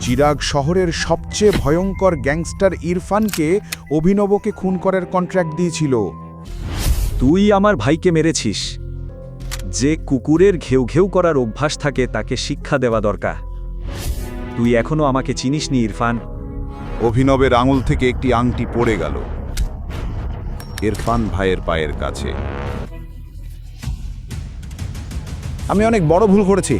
চিরাগ শহরের সবচেয়ে ভয়ঙ্কর গ্যাংস্টার ইরফানকে অভিনবকে খুন করার কন্ট্রাক্ট দিয়েছিল। তুই আমার ভাইকে মেরেছিস। যে কুকুরের ঘেউ ঘেউ করার অভ্যাস থাকে তাকে শিক্ষা দেওয়া দরকার। তুই এখনও আমাকে চিনিসনি ইরফান। অভিনবের আঙুল থেকে একটি আংটি পড়ে গেল। ইরফান ভাইয়ের পায়ের কাছে। আমি অনেক বড় ভুল করেছি।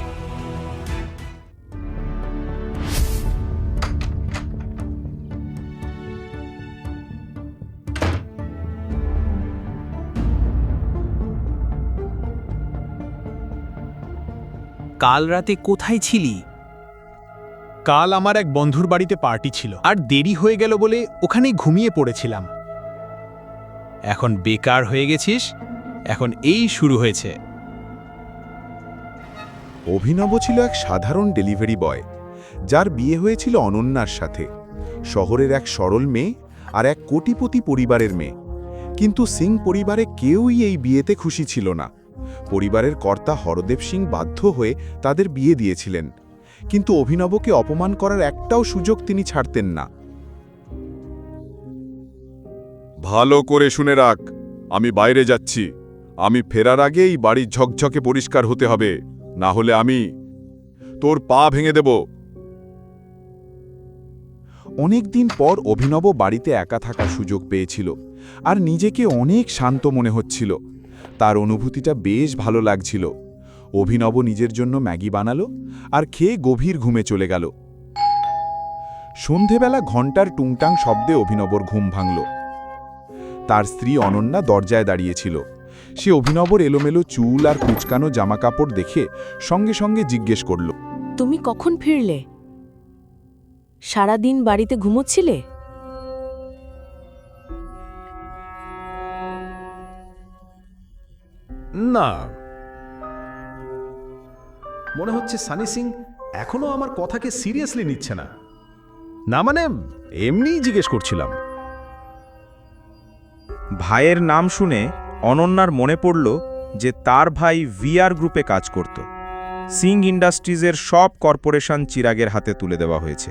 কাল রাতে কোথায় ছিলি? কাল আমার এক বন্ধুর বাড়িতে পার্টি ছিল। আর দেরি হয়ে গেল বলে ওখানেই ঘুমিয়ে পড়েছিলাম। এখন বেকার হয়ে গেছিস? এখন এই শুরু হয়েছে। অভিনব ছিল এক সাধারণ ডেলিভারি বয় যার বিয়ে হয়েছিল অনন্যার সাথে। শহরের এক সরল মেয়ে আর এক কোটিপতি পরিবারের মেয়ে। কিন্তু সিং পরিবারে কেউই এই বিয়েতে খুশি ছিল না। পরিবারের কর্তা হরদেব সিং বাধ্য হয়ে তাদের বিয়ে দিয়েছিলেন। কিন্তু অভিনবকে অপমান করার একটাও সুযোগ তিনি ছাড়তেন না। ভালো করে শুনে রাখ আমি বাইরে যাচ্ছি। আমি ফেরার আগেই বাড়ি ঝকঝকে পরিষ্কার হতে হবে না হলে আমি তোর পা ভেঙে দেব। অনেকদিন পর অভিনব বাড়িতে একা থাকার সুযোগ পেয়েছিল আর নিজেকে অনেক শান্ত মনে হচ্ছিল। তার অনুভূতিটা বেশ ভালো লাগছিল। অভিনব নিজের জন্য ম্যাগি বানালো আর খেয়ে গভীর ঘুমে চলে গেল। সন্ধেবেলা ঘণ্টার টুংটাং শব্দে অভিনবর ঘুম ভাঙল। তার স্ত্রী অনন্যা দরজায় দাঁড়িয়েছিল। সে অভিনবর এলোমেলো চুল আর কুচকানো জামাকাপড় দেখে সঙ্গে সঙ্গে জিজ্ঞেস করল, তুমি কখন ফিরলে? সারাদিন বাড়িতে ঘুমোচ্ছিলে? না। মনে হচ্ছে সানি সিং এখনও আমার কথাকে সিরিয়াসলি নিচ্ছে না। না মানে এমনিই জিজ্ঞেস করছিলাম। ভাইয়ের নাম শুনে অনন্যার মনে পড়ল যে তার ভাই ভিআর গ্রুপে কাজ করত। সিং ইন্ডাস্ট্রিজের সব কর্পোরেশন চিরাগের হাতে তুলে দেওয়া হয়েছে।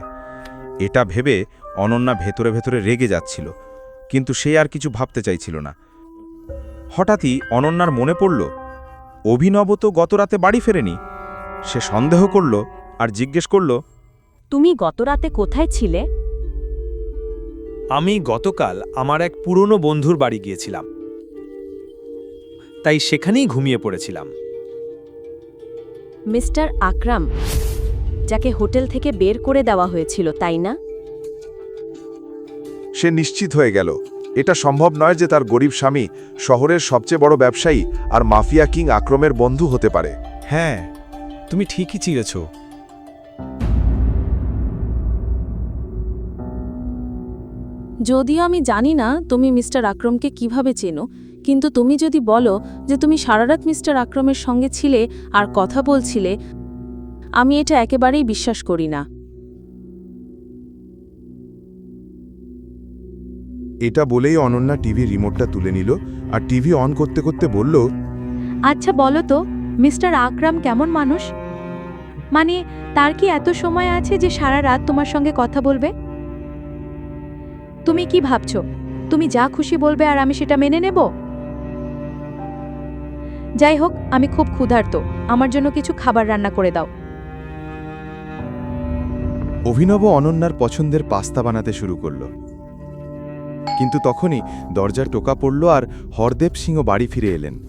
এটা ভেবে অনন্যা ভেতরে ভেতরে রেগে যাচ্ছিল, কিন্তু সে আর কিছু ভাবতে চাইছিল না। হঠাৎই অনন্যার মনে পড়ল অভিনব তো গতরাতে বাড়ি ফেরেনি। সে সন্দেহ করল আর জিজ্ঞেস করল তুমি গতরাতে কোথায় ছিলে? আমি গতকাল আমার এক পুরনো বন্ধুর বাড়ি গিয়েছিলাম। তাই সেখানেই ঘুমিয়ে পড়েছিলাম। মিস্টার আকরাম যাকে হোটেল থেকে বের করে দেওয়া হয়েছিল তাই না? সে নিশ্চিত হয়ে গেল। এটা সম্ভব নয় যে তার গরিব স্বামী শহরের সবচেয়ে বড় ব্যবসায়ী আর মাফিয়া কিং আক্রমের বন্ধু হতে পারে। হ্যাঁ তুমি ঠিকই চিরেছ যদিও আমি জানি না তুমি মিস্টার আক্রমকে কীভাবে চেনো কিন্তু তুমি যদি বলো যে তুমি সারারাত মিস্টার আক্রমের সঙ্গে ছিলে আর কথা বলছিলে আমি এটা একেবারেই বিশ্বাস করি না। এটা বলেই অনন্যা টিভি রিমোটটা তুলে নিল আর টিভি অন করতে করতে বলল আচ্ছা বলো তো মিস্টার আকরাম কেমন মানুষ? মানে তার কি এত সময় আছে যে সারা রাত তোমার সঙ্গে কথা বলবে? তুমি কি ভাবছ? তুমি যা খুশি বলবে আর আমি সেটা মেনে নেব? যাই হোক আমি খুব ক্ষুধার্ত। আমার জন্য কিছু খাবার রান্না করে দাও। অভিনব অনন্যার পছন্দের পাস্তা বানাতে শুরু করল। কিন্তু তখনই দরজার টোকা পড়ল আর হরদেব সিংও বাড়ি ফিরে এলেন।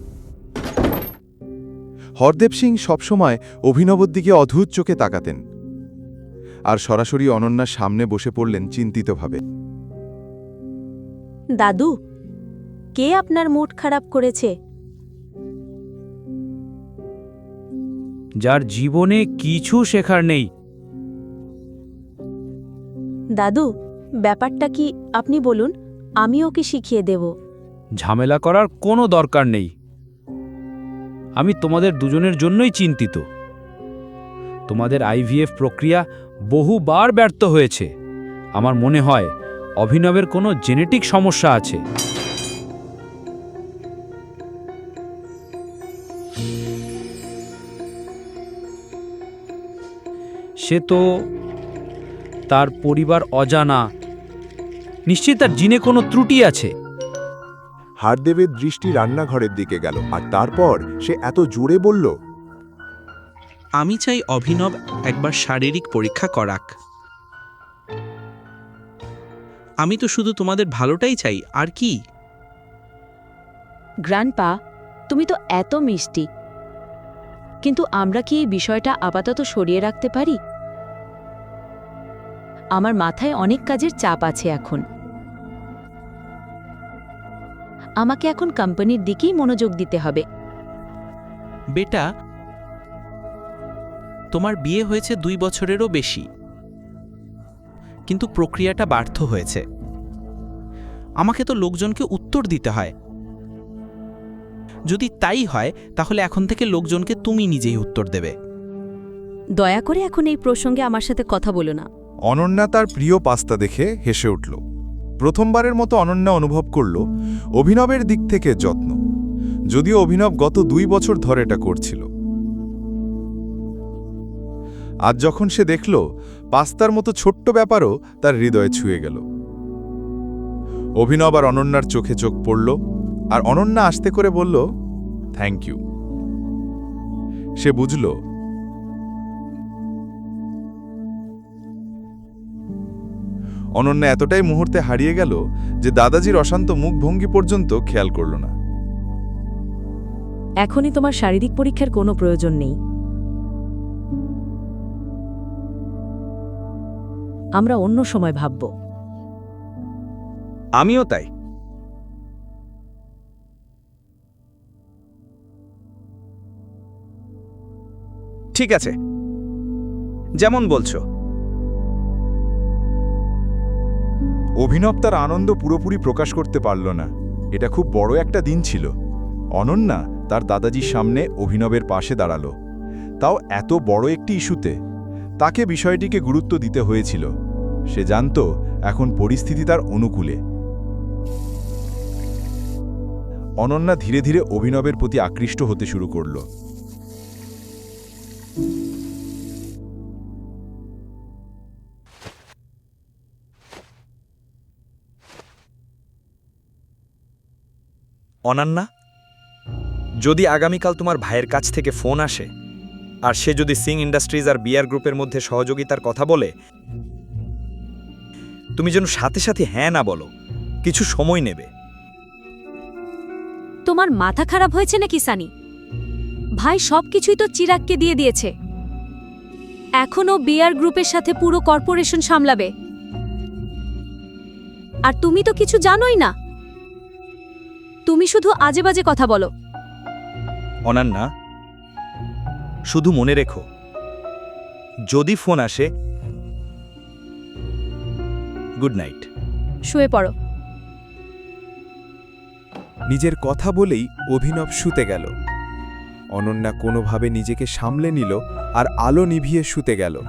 হরদেব সিং সবসময় অভিনবর দিকে অধূত চোখে তাকাতেন। আর সরাসরি অনন্যার সামনে বসে পড়লেন চিন্তিতভাবে। দাদু কে আপনার মুড খারাপ করেছে? যার জীবনে কিছু শেখার নেই। দাদু ব্যাপারটা কি আপনি বলুন। আমি ওকে শিখিয়ে দেব। ঝামেলা করার কোনো দরকার নেই। আমি তোমাদের দুজনের জন্যই চিন্তিত। তোমাদের আইভিএফ প্রক্রিয়া বহুবার ব্যর্থ হয়েছে। আমার মনে হয় অভিনবের কোনো জেনেটিক সমস্যা আছে। সে তো তার পরিবার অজানা নিশ্চয়ই তার জিনে কোনো ত্রুটি আছে। হারদেবের দৃষ্টি রান্নাঘরের দিকে গেল আর তারপর সে এত জোরে বলল আমি চাই অভিনব একবার শারীরিক পরীক্ষা করাক। আমি তো শুধু তোমাদের ভালোটাই চাই আর কি? গ্র্যান্ডপা তুমি তো এত মিষ্টি। কিন্তু আমরা কি এই বিষয়টা আপাতত সরিয়ে রাখতে পারি? আমার মাথায় অনেক কাজের চাপ আছে এখন। আমাকে এখন কোম্পানির দিকেই মনোযোগ দিতে হবে। বেটা তোমার বিয়ে হয়েছে দুই বছরেরও বেশি। কিন্তু প্রক্রিয়াটা ব্যর্থ হয়েছে। আমাকে তো লোকজনকে উত্তর দিতে হয়। যদি তাই হয় তাহলে এখন থেকে লোকজনকে তুমি নিজেই উত্তর দেবে। দয়া করে এখন এই প্রসঙ্গে আমার সাথে কথা বলো না। অনন্যা তার প্রিয় পাস্তা দেখে হেসে উঠল। প্রথমবারের মতো অনন্যা অনুভব করল অভিনবের দিক থেকে যত্ন। যদিও অভিনব গত দুই বছর ধরে এটা করছিল। আজ যখন সে দেখল, পাস্তার মতো ছোট্ট ব্যাপারও তার হৃদয়ে ছুঁয়ে গেল। অভিনব আর অনন্যার চোখে চোখ পড়ল আর অনন্যা আসতে করে বলল থ্যাংক ইউ সে বুঝল অনন্যা এতটাই মুহূর্তে হারিয়ে গেল যে দাদাজির অশান্ত মুখভঙ্গি পর্যন্ত খেয়াল করল না। এখনই তোমার শারীরিক পরীক্ষার কোনো প্রয়োজন নেই। আমরা অন্য সময় ভাবব। আমিও তাই। ঠিক আছে। যেমন বলছো। অভিনব তার আনন্দ পুরোপুরি প্রকাশ করতে পারল না। এটা খুব বড় একটা দিন ছিল। অনন্যা তার দাদাজির সামনে অভিনবের পাশে দাঁড়াল। তাও এত বড় একটি ইস্যুতে। তাকে বিষয়টিকে গুরুত্ব দিতে হয়েছিল। সে জানত এখন পরিস্থিতি তার অনুকূলে। অনন্যা ধীরে ধীরে অভিনবের প্রতি আকৃষ্ট হতে শুরু করল। অনান্যা, যদি আগামীকাল তোমার ভাইয়ের কাছ থেকে ফোন আসে আর সে যদি সিং ইন্ডাস্ট্রিজ আর বিয়ার গ্রুপের মধ্যে সহযোগিতার কথা বলে, তুমি যেন সাথে সাথে হ্যাঁ না বলো, কিছু সময় নেবে। তোমার মাথা খারাপ হয়েছে নাকি সানি? ভাই সব কিছুই তো চিরাগকে দিয়ে দিয়েছে। এখনও বিয়ার গ্রুপের সাথে পুরো কর্পোরেশন সামলাবে। আর তুমি তো কিছু জানোই না। তুমি শুধু আজে বাজে কথা বলো। অনান্যা শুধু মনে রেখো যদি ফোন আসে গুড নাইট শুয়ে পড়ো। নিজের কথা বলেই অভিনব শুতে গেল। অনন্যা কোনোভাবে নিজেকে সামলে নিল আর আলো নিভিয়ে শুতে গেল।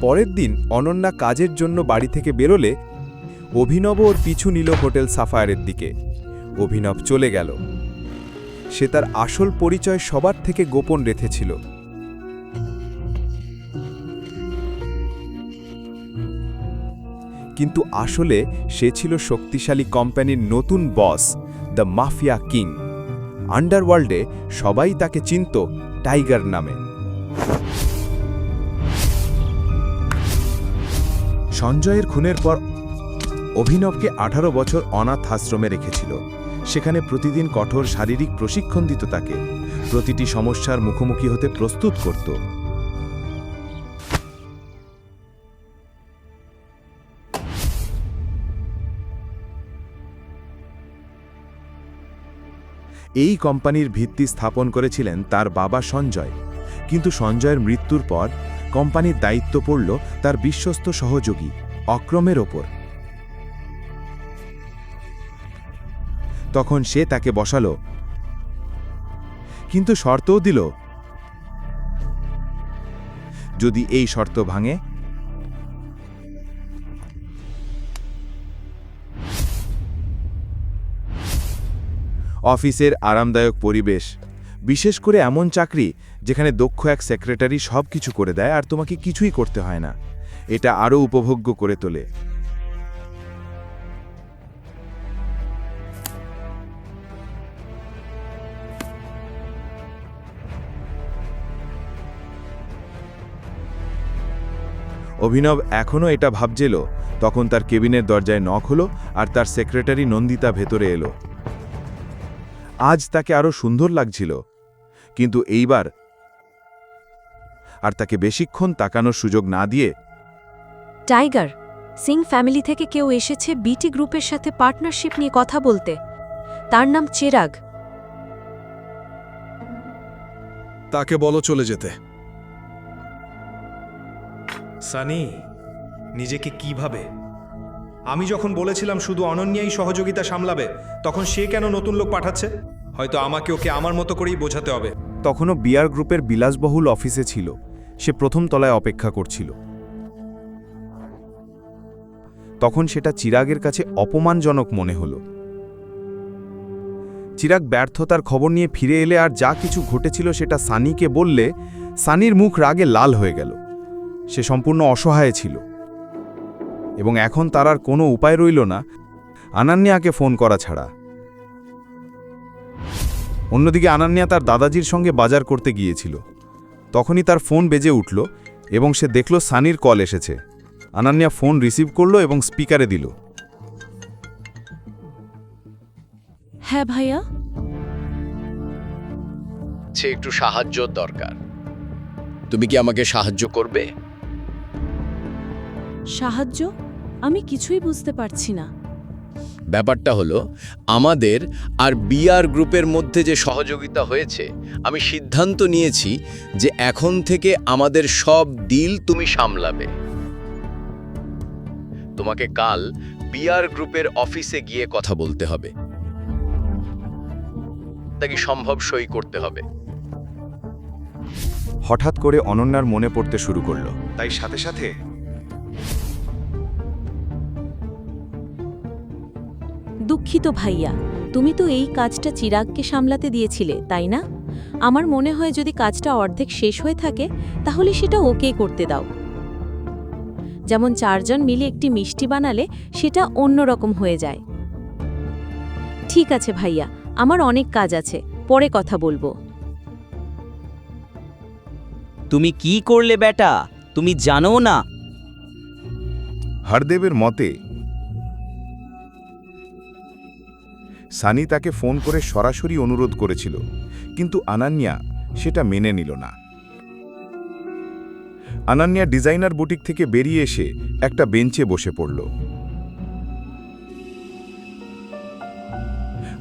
পরের দিন অনন্যা কাজের জন্য বাড়ি থেকে বেরোলে অভিনব ওর পিছু নিল হোটেল সাফায়ারের দিকে। অভিনব চলে গেল। সে তার আসল পরিচয় সবার থেকে গোপন রেখেছিল। কিন্তু আসলে সে ছিল শক্তিশালী কোম্পানির নতুন বস, দ্য মাফিয়া কিং। আন্ডারওয়ার্ল্ডে সবাই তাকে চিনত টাইগার নামে। সঞ্জয়ের খুনের পর অভিনবকে আঠারো বছর অনাথ আশ্রমে রেখেছিল। সেখানে প্রতিদিন কঠোর শারীরিক প্রশিক্ষণ দিত তাকে। প্রতিটি সমস্যার মুখোমুখি হতে প্রস্তুত করত। এই কোম্পানির ভিত্তি স্থাপন করেছিলেন তার বাবা সঞ্জয়। কিন্তু সঞ্জয়ের মৃত্যুর পর কোম্পানির দায়িত্ব পড়ল তার বিশ্বস্ত সহযোগী অক্রমের ওপর। তখন সে তাকে বসালো। কিন্তু শর্তও দিল। যদি এই শর্ত ভাঙে? অফিসের আরামদায়ক পরিবেশ, বিশেষ করে এমন চাকরি যেখানে দক্ষ এক সেক্রেটারি সব কিছু করে দেয় আর তোমাকে কিছুই করতে হয় না। এটা আরও উপভোগ্য করে তোলে। অভিনব এখনও এটা ভাবছিল তখন তার কেবিনের দরজায় নখ হলো আর তার সেক্রেটারি নন্দিতা ভেতরে এলো। আজ তাকে আরও সুন্দর লাগছিল কিন্তু এইবার আর তাকে বেশিক্ষণ তাকানোর সুযোগ না দিয়ে টাইগার সিং ফ্যামিলি থেকে কেউ এসেছে বিটি গ্রুপের সাথে পার্টনারশিপ নিয়ে কথা বলতে। তার নাম চেরাগ। তাকে বলো চলে যেতে। সানি, নিজেকে কীভাবে? আমি যখন বলেছিলাম শুধু অনন্যাই সহযোগিতা সামলাবে, তখন সে কেন নতুন লোক পাঠাচ্ছে? হয়তো আমাকে ওকে আমার মতো করেই বোঝাতে হবে। তখনও বিয়ার গ্রুপের বিলাসবহুল অফিসে ছিল। সে প্রথম তলায় অপেক্ষা করছিল। তখন সেটা চিরাগের কাছে অপমানজনক মনে হল। চিরাগ ব্যর্থতার খবর নিয়ে ফিরে এলে আর যা কিছু ঘটেছিল সেটা সানিকে বললে সানির মুখ রাগে লাল হয়ে গেল। সে সম্পূর্ণ অসহায় ছিল। এবং এখন তার আর কোনো উপায় রইল না। আনান্যাকে ফোন করা ছাড়া। অন্যদিকে আনান্যা তার দাদাজির সঙ্গে বাজার করতে গিয়েছিল। তখনই তার ফোন বেজে উঠল এবং সে দেখল সানির কল এসেছে। আনান্যা ফোন রিসিভ করল এবং স্পিকারে দিল। হ্যাঁ ভাইয়া? সে একটু সাহায্য দরকার। তুমি কি আমাকে সাহায্য করবে? সাহায্য? আমি কিছুই বুঝতে পারছি না। ব্যাপারটা হলো আমাদের আর বিআর গ্রুপের মধ্যে যে সহযোগিতা হয়েছে আমি সিদ্ধান্ত নিয়েছি যে এখন থেকে আমাদের সব ডিল তুমি সামলাবে। তোমাকে কাল বিআর গ্রুপের অফিসে গিয়ে কথা বলতে হবে। তাকে সম্ভব সই করতে হবে? হঠাৎ করে অনন্যার মনে পড়তে শুরু করল। তাই সাথে সাথে দুঃখিত ভাইয়া তুমি তো এই কাজটা চিরাগকে সামলাতে দিয়েছিলে তাই না? আমার মনে হয় যদি কাজটা অর্ধেক শেষ হয়ে থাকে তাহলে সেটা ওকে করতে দাও। যেমন চারজন মিলে একটি মিষ্টি বানালে সেটা অন্যরকম হয়ে যায়। ঠিক আছে ভাইয়া আমার অনেক কাজ আছে পরে কথা বলব। তুমি কি করলে বেটা? তুমি জানো না। হরদেবের মতে সানি তাকে ফোন করে সরাসরি অনুরোধ করেছিল, কিন্তু আনান্যা সেটা মেনে নিল না। আনান্যা ডিজাইনার বুটিক থেকে বেরিয়ে এসে একটা বেঞ্চে বসে পড়ল।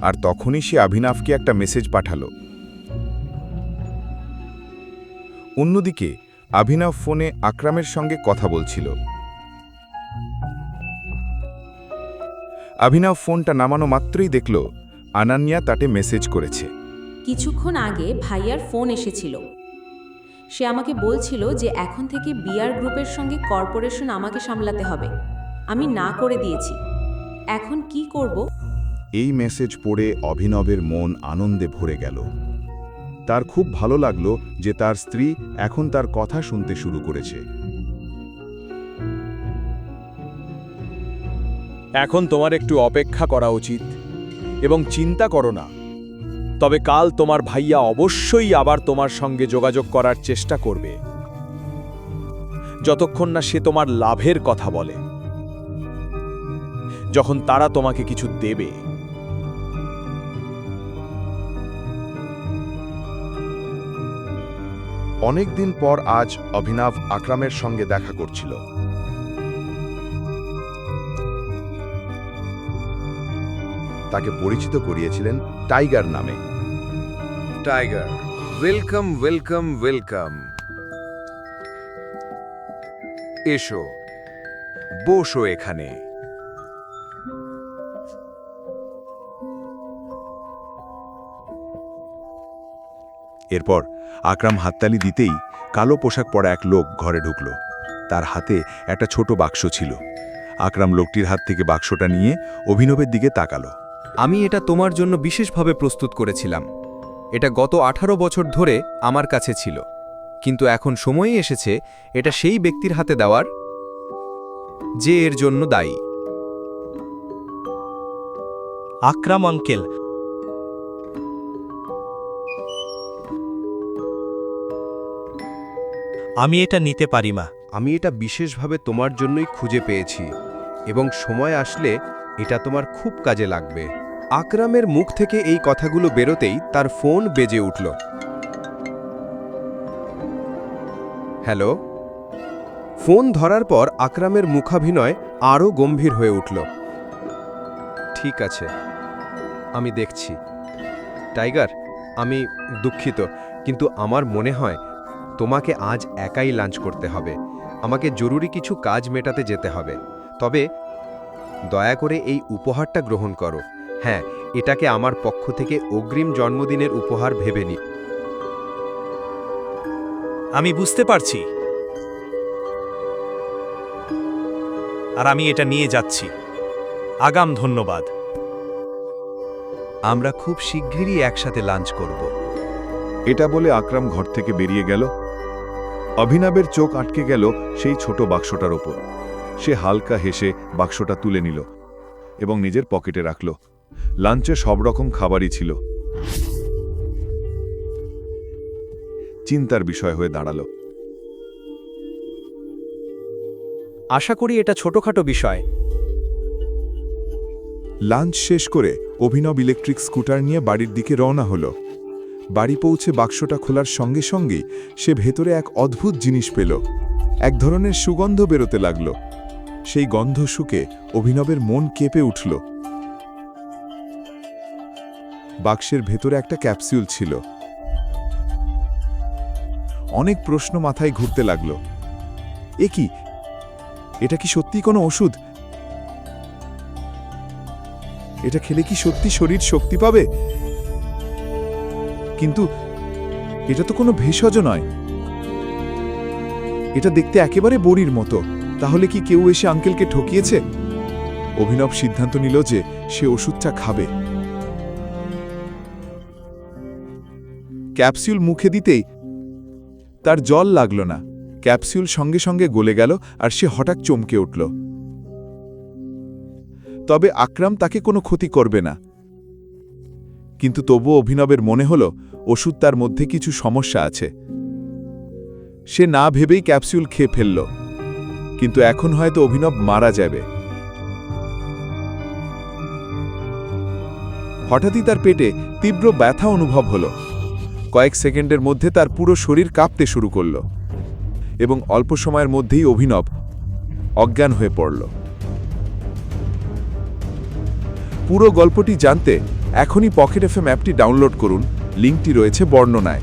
আর তখনই সে অভিনাভকে একটা মেসেজ পাঠালো। অন্যদিকে অভিনব ফোনে আকরামের সঙ্গে কথা বলছিল। অভিনব ফোনটা নামানো মাত্রই দেখল আনান্যা তাতে মেসেজ করেছে। কিছুক্ষণ আগে ভাইয়ার ফোন এসেছিল। সে আমাকে বলছিল যে এখন থেকে বিআর গ্রুপের সঙ্গে কর্পোরেশন আমাকে সামলাতে হবে। আমি না করে দিয়েছি। এখন কি করব? এই মেসেজ পড়ে অভিনবের মন আনন্দে ভরে গেল। তার খুব ভালো লাগল যে তার স্ত্রী এখন তার কথা শুনতে শুরু করেছে। এখন তোমার একটু অপেক্ষা করা উচিত এবং চিন্তা করো না। তবে কাল তোমার ভাইয়া অবশ্যই আবার তোমার সঙ্গে যোগাযোগ করার চেষ্টা করবে। যতক্ষণ না সে তোমার লাভের কথা বলে। যখন তারা তোমাকে কিছু দেবে। অনেকদিন পর আজ অভিনব আকরামের সঙ্গে দেখা করছিল। তাকে পরিচিত করিয়েছিলেন টাইগার নামে। Tiger welcome welcome welcome. এসো বসো এখানে। এরপর আকরাম হাততালি দিতেই কালো পোশাক পরা এক লোক ঘরে ঢুকল। তার হাতে একটা ছোট বাক্স ছিল। আকরাম লোকটির হাত থেকে বাক্সটা নিয়ে অভিনবের দিকে তাকালো। আমি এটা তোমার জন্য বিশেষভাবে প্রস্তুত করেছিলাম। এটা গত আঠারো বছর ধরে আমার কাছে ছিল। কিন্তু এখন সময়ই এসেছে এটা সেই ব্যক্তির হাতে দেওয়ার যে এর জন্য দায়ী। আকরাম আঙ্কেল। আমি এটা নিতে পারি মা। আমি এটা বিশেষভাবে তোমার জন্যই খুঁজে পেয়েছি এবং সময় আসলে এটা তোমার খুব কাজে লাগবে। আকরামের মুখ থেকে এই কথাগুলো বেরোতেই তার ফোন বেজে উঠল। হ্যালো? ফোন ধরার পর আকরামের মুখাভিনয় আরও গম্ভীর হয়ে উঠল। ঠিক আছে, আমি দেখছি। টাইগার, আমি দুঃখিত, কিন্তু আমার মনে হয় তোমাকে আজ একাই লাঞ্চ করতে হবে। আমাকে জরুরি কিছু কাজ মেটাতে যেতে হবে। তবে দয়া করে এই উপহারটা গ্রহণ করো। হ্যাঁ এটাকে আমার পক্ষ থেকে অগ্রিম জন্মদিনের উপহার ভেবে নি। আমি বুঝতে পারছি। আর আমি এটা নিয়ে যাচ্ছি। আগাম ধন্যবাদ। আমরা খুব শিগগিরই একসাথে লাঞ্চ করব। এটা বলে আকরাম ঘর থেকে বেরিয়ে গেল। অভিনবের চোখ আটকে গেল সেই ছোট বাক্সটার ওপর। সে হালকা হেসে বাক্সটা তুলে নিল এবং নিজের পকেটে রাখল। লাঞ্চে সব রকম খাবারই ছিল। চিন্তার বিষয় হয়ে দাঁড়াল। আশা করি এটা ছোটখাটো বিষয়। লাঞ্চ শেষ করে অভিনব ইলেকট্রিক স্কুটার নিয়ে বাড়ির দিকে রওনা হলো। বাড়ি পৌঁছে বাক্সটা খোলার সঙ্গে সঙ্গেই সে ভেতরে এক অদ্ভুত জিনিস পেল। এক ধরনের সুগন্ধ বেরোতে লাগল। সেই গন্ধ শুকে অভিনবের মন কেঁপে উঠল। বাক্সের ভেতরে একটা ক্যাপসিউল ছিল। অনেক প্রশ্ন মাথায় ঘুরতে লাগল। এ কি? এটা কি সত্যি কোনো ওষুধ? এটা খেলে কি সত্যি শরীর শক্তি পাবে? কিন্তু এটা তো কোনো ভেষজ নয়। এটা দেখতে একেবারে বড়ির মতো। তাহলে কি কেউ এসে আঙ্কেলকে ঠকিয়েছে? অভিনব সিদ্ধান্ত নিল যে সে ওষুধটা খাবে। ক্যাপসিউল মুখে দিতেই তার জল লাগল না। ক্যাপসিউল সঙ্গে সঙ্গে গলে গেল আর সে হঠাৎ চমকে উঠল। তবে আকরাম তাকে কোনো ক্ষতি করবে না। কিন্তু তবু অভিনবের মনে হল, ওষুধ তার মধ্যে কিছু সমস্যা আছে। সে না ভেবেই ক্যাপসিউল খেয়ে ফেলল। কিন্তু এখন হয়তো অভিনব মারা যাবে। হঠাৎই তার পেটে তীব্র ব্যথা অনুভব হল। কয়েক সেকেন্ডের মধ্যে তার পুরো শরীর কাঁপতে শুরু করল এবং অল্প সময়ের মধ্যেই অভিনব অজ্ঞান হয়ে পড়ল। পুরো গল্পটি জানতে এখনই পকেট এফএম অ্যাপটি ডাউনলোড করুন। লিঙ্কটি রয়েছে বর্ণনায়।